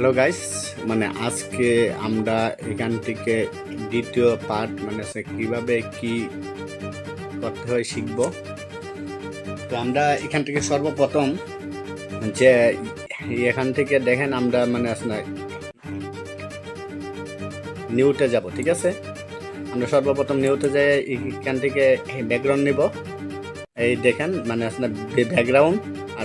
Hello guys মানে আজকে আমরা এখান থেকে দ্বিতীয় পার্ট মানে সে কীভাবে কি করতে হয় শিখব। তো আমরা এখান থেকে সর্বপ্রথম যে এখান থেকে দেখেন আমরা মানে আসলে নিউতে যাব, ঠিক আছে? আমরা সর্বপ্রথম নিউতে যাই, এখান থেকে ব্যাকগ্রাউন্ড নিব। এই দেখেন মানে আসলে ব্যাকগ্রাউন্ড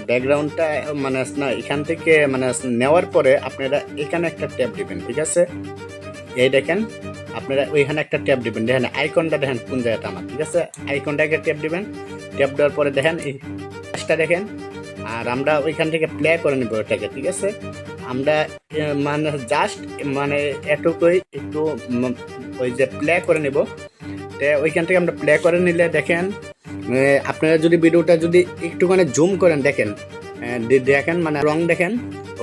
ব্যাকগ্রাউন্ডটা মানে না, এখান থেকে মানে নেওয়ার পরে আপনারা এখানে একটা ট্যাব দিবেন, ঠিক আছে? এই দেখেন, আপনারা ওইখানে একটা ট্যাব দিবেন। দেখেন, আইকনটা দেখেন, কোন জায়গাটা আমার, ঠিক আছে? আইকনটাকে ট্যাব দিবেন। ট্যাব দেওয়ার পরে দেখেন, এই কাজটা দেখেন, আর আমরা ওইখান থেকে প্লে করে নেব ওটাকে, ঠিক আছে? আমরা মানে জাস্ট মানে এটুকুই একটু ওই যে প্লে করে নেব। তো ওইখান থেকে আমরা প্লে করে নিলে দেখেন আপনারা যদি ভিডিওটা যদি একটুখানি জুম করেন, দেখেন দেখেন মানে রং দেখেন,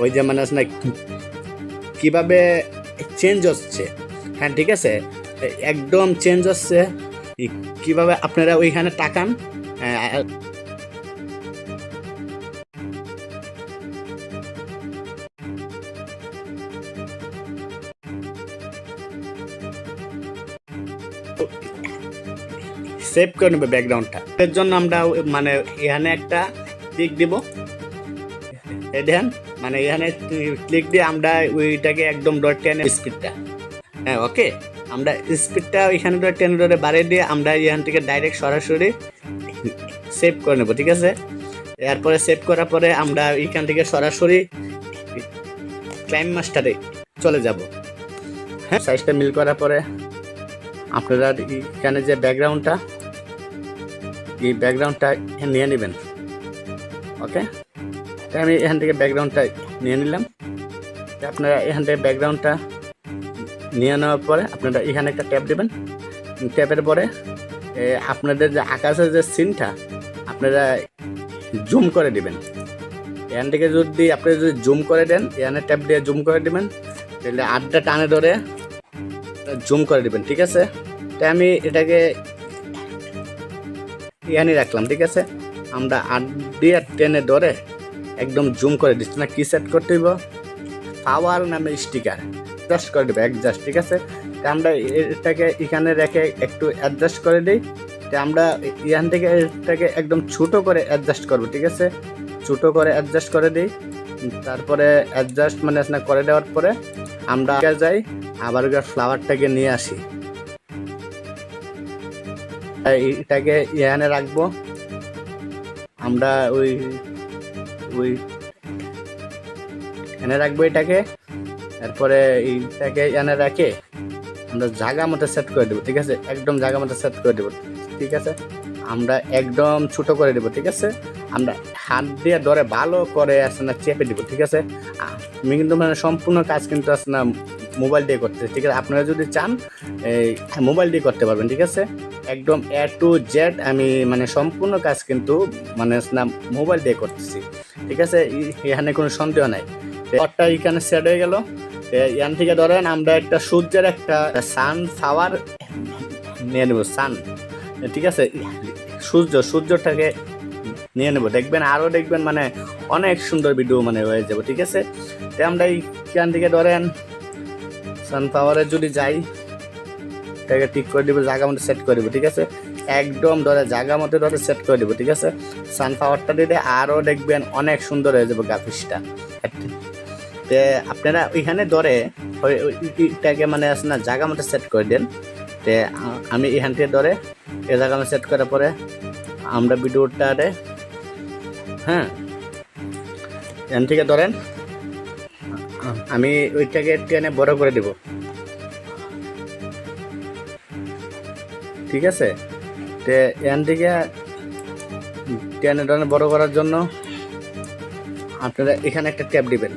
ওই যে মানে আসলে কীভাবে চেঞ্জ হচ্ছে। হ্যাঁ ঠিক আছে? একদম চেঞ্জ হচ্ছে। কীভাবে আপনারা ওইখানে তাকান সেভ করে নেবে ব্যাকগ্রাউন্ডটা এর জন্য আমরা মানে এখানে একটা ক্লিক দিব। দেখেন মানে এখানে ক্লিক দিয়ে আমরা ওইটাকে একদম ডট টেনে স্পিডটা হ্যাঁ ওকে আমরা স্পিডটা ওইখানে ডট টেন ডটে বাড়িয়ে দিয়ে আমরা এখান থেকে ডাইরেক্ট সরাসরি সেভ করে নেব, ঠিক আছে? এরপরে সেভ করার পরে আমরা এখান থেকে সরাসরি ক্লাইম মাস্টারে চলে যাব। হ্যাঁ সাইজটা মিল করার পরে আপনারা এখানে যে ব্যাকগ্রাউন্ডটা এই ব্যাকগ্রাউন্ডটা নিয়ে নেবেন। ওকে তাই আমি এখান থেকে ব্যাকগ্রাউন্ডটা নিয়ে নিলাম। আপনারা এখান থেকে ব্যাকগ্রাউন্ডটা নিয়ে নেওয়ার পরে আপনারা এখানে একটা ট্যাপ দেবেন। ট্যাপের পরে আপনাদের যে আকাশের যে সিনটা আপনারা জুম করে দিবেন। এখান থেকে যদি আপনি যদি জুম করে দেন, এখানে ট্যাপ দিয়ে জুম করে দিবেন, তাহলে আড্ডা টানে ধরে জুম করে দিবেন, ঠিক আছে? তাই আমি এটাকে এখানে রাখলাম, ঠিক আছে? আমরা আট দিয়ে টেনে ধরে একদম জুম করে দিচ্ছি। না, কি সেট করতে হইব? পাওয়ার নামে স্টিকার অ্যাডজাস্ট করে দেবো অ্যাডজাস্ট ঠিক আছে? তা আমরা এটাকে এখানে রেখে একটু অ্যাডজাস্ট করে দিই। তা আমরা এখান থেকে এটাকে একদম ছোটো করে অ্যাডজাস্ট করব, ঠিক আছে? ছোটো করে অ্যাডজাস্ট করে দিই। তারপরে অ্যাডজাস্ট মানে করে দেওয়ার পরে আমরা যাই, আবার ফ্লাওয়ারটাকে নিয়ে আসি। এটাকে এখানে রাখব। আমরা ওই ওই এনে রাখব এটাকে। তারপরে এইটাকে এনে রাখে আমরা জায়গা মতো সেট করে দেবো, ঠিক আছে? একদম জায়গা মতো সেট করে দেবো, ঠিক আছে? আমরা একদম ছোট করে দেবো, ঠিক আছে? আমরা হাত দিয়ে ধরে ভালো করে আসে না চেপে দিব, ঠিক আছে? আমি মানে সম্পূর্ণ কাজ কিন্তু আসে না মোবাইল দিয়ে করতে। ঠিক আছে? আপনারা যদি চান মোবাইল দিয়ে করতে পারবেন, ঠিক আছে? একদম এ টু জেড আমি মানে সম্পূর্ণ কাজ কিন্তু মানে না, মোবাইল দিয়ে করতেছি। ঠিক আছে? এখানে কোনো সন্দেহ নাই। পটটা এখানে সেট হয়ে গেল। এখান থেকে ধরেন আমরা একটা সূর্যের একটা সান ফ্লাওয়ার নিয়ে নেব সান ঠিক আছে? সূর্য, সূর্যটাকে নিয়ে নেব। দেখবেন আরও দেখবেন মানে অনেক সুন্দর ভিডিও মানে হয়ে যাবে, ঠিক আছে? তো আমরা এইখান থেকে ধরেন সানফ্লাওয়ারে যদি যাই, এটাকে ঠিক করে দিব জায়গা মতো সেট করে দিব, ঠিক আছে? একদম ধরে জায়গা মতো ধরে সেট করে দিব, ঠিক আছে? সানফ্লাওয়ারটা দিলে আরও দেখবেন অনেক সুন্দর হয়ে যাবে গ্রাফিক্সটা তে আপনারা ওইখানে ধরে, ওই- ওই- এটাকে মানে আছে না জায়গা মতো সেট করে দেন। তে আমি এখান থেকে ধরে এ জায়গা মতো সেট করার পরে আমরা ভিডিওটারে হ্যাঁ? এখান থেকে ধরেন আমি ওইটাকে টেনে বড় করে দেব। ঠিক আছে? তে এখান থেকে টেনে ধরেন বড় করার জন্য আপনারা এখানে একটা ট্যাপ দিবেন।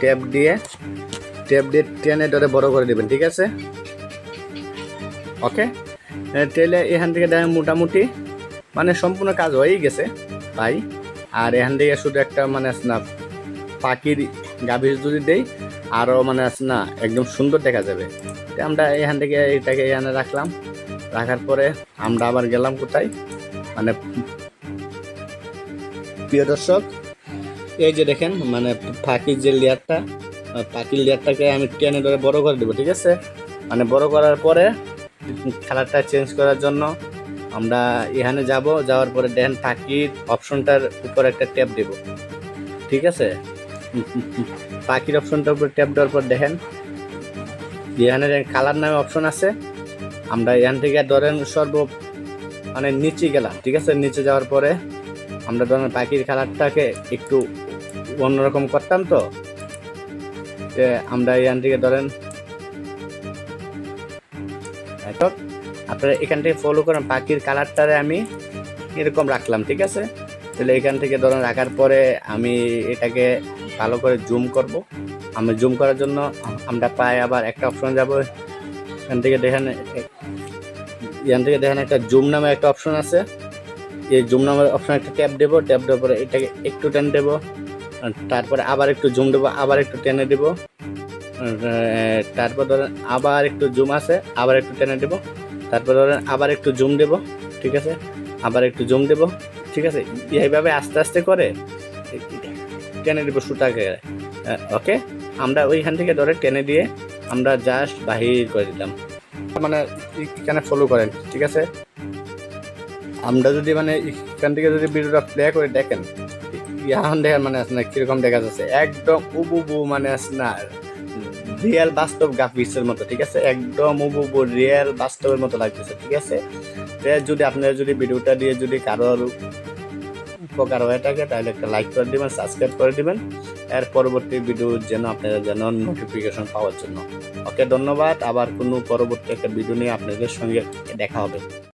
ট্যাপ দিয়ে ট্যাপ দিয়ে টেনে ধরে বড় করে দিবেন, ঠিক আছে? ওকে? তেলে এখান থেকে দেখেন মোটামুটি মানে সম্পূর্ণ কাজ হয়েই গেছে, ভাই। আর এখান থেকে শুধু একটা মানে পাখির গাভীর যদি দেই আরও মানে আছে না, একদম সুন্দর দেখা যাবে। আমরা এখান থেকে এটাকে এখানে রাখলাম। রাখার পরে আমরা আবার গেলাম কোথায়? মানে প্রিয় দর্শক, এই যে দেখেন মানে পাখির যে লেয়ারটা পাখির লেয়ারটাকে আমি টেনে ধরে বড় করে দেবো, ঠিক আছে? মানে বড় করার পরে কালারটা চেঞ্জ করার জন্য আমরা এখানে যাব, যাওয়ার পরে দেখেন পাখির অপশনটার উপর একটা ট্যাপ দেব, ঠিক আছে? পাখির অপশনটার উপর ট্যাপ দেওয়ার পর দেখেন, এখানে কালার নামে অপশন আছে, আমরা এখান থেকে ধরেন সর্ব মানে নিচে গেলাম, ঠিক আছে? নিচে যাওয়ার পরে আমরা ধরেন পাখির কালারটাকে একটু অন্যরকম করতাম তো, যে আমরা এখান থেকে ধরেন আপনারা এখান থেকে ফলো করেন পাখির কালারটারে আমি এরকম রাখলাম, ঠিক আছে? তাহলে এখান থেকে ধরেন রাখার পরে আমি এটাকে ভালো করে জুম করব। আমি জুম করার জন্য আমরা পাই আবার একটা অপশন যাব। এখান থেকে দেখেন, এখান থেকে দেখেন একটা জুম নামে একটা অপশন আছে। এই জুম নামের অপশন একটা ট্যাপ দেবো। ট্যাপ দেওয়ার পরে এটাকে একটু টেন দেবো। তারপরে আবার একটু জুম দেবো, আবার একটু টেনে দেবো। তারপর ধরেন আবার একটু জুম আছে, আবার একটু টেনে দেবো। তারপর ধরেন আবার একটু জুম দেবো, ঠিক আছে? আবার একটু জুম দেবো, ঠিক আছে? এইভাবে আস্তে আস্তে করে টেনে দেবো সুতাকে ওকে আমরা ওইখান থেকে ধরে টেনে দিয়ে আমরা জাস্ট বাহির করে দিলাম মানে এখানে ফলো করেন, ঠিক আছে? আমরা যদি মানে এখান থেকে যদি ভিডিওটা প্লে করে দেখেন, এখন দেখেন মানে আছে না কীরকম দেখা যাচ্ছে। একদম উবুবু মানে আছে না রিয়েল বাস্তব গ্রাফিক্সের মতো, ঠিক আছে? একদম উবুবু রিয়েল বাস্তবের মতো লাগতেছে, ঠিক আছে? যদি আপনারা যদি ভিডিওটা দিয়ে যদি কারোর উপকার হয়ে থাকে, তাহলে একটা লাইক করে দেবেন সাবস্ক্রাইব করে দেবেন। এর পরবর্তী ভিডিও যেন আপনারা যেন নোটিফিকেশন পাওয়ার জন্য। ওকে ধন্যবাদ। আবার কোনো পরবর্তী একটা ভিডিও নিয়ে আপনাদের সঙ্গে দেখা হবে।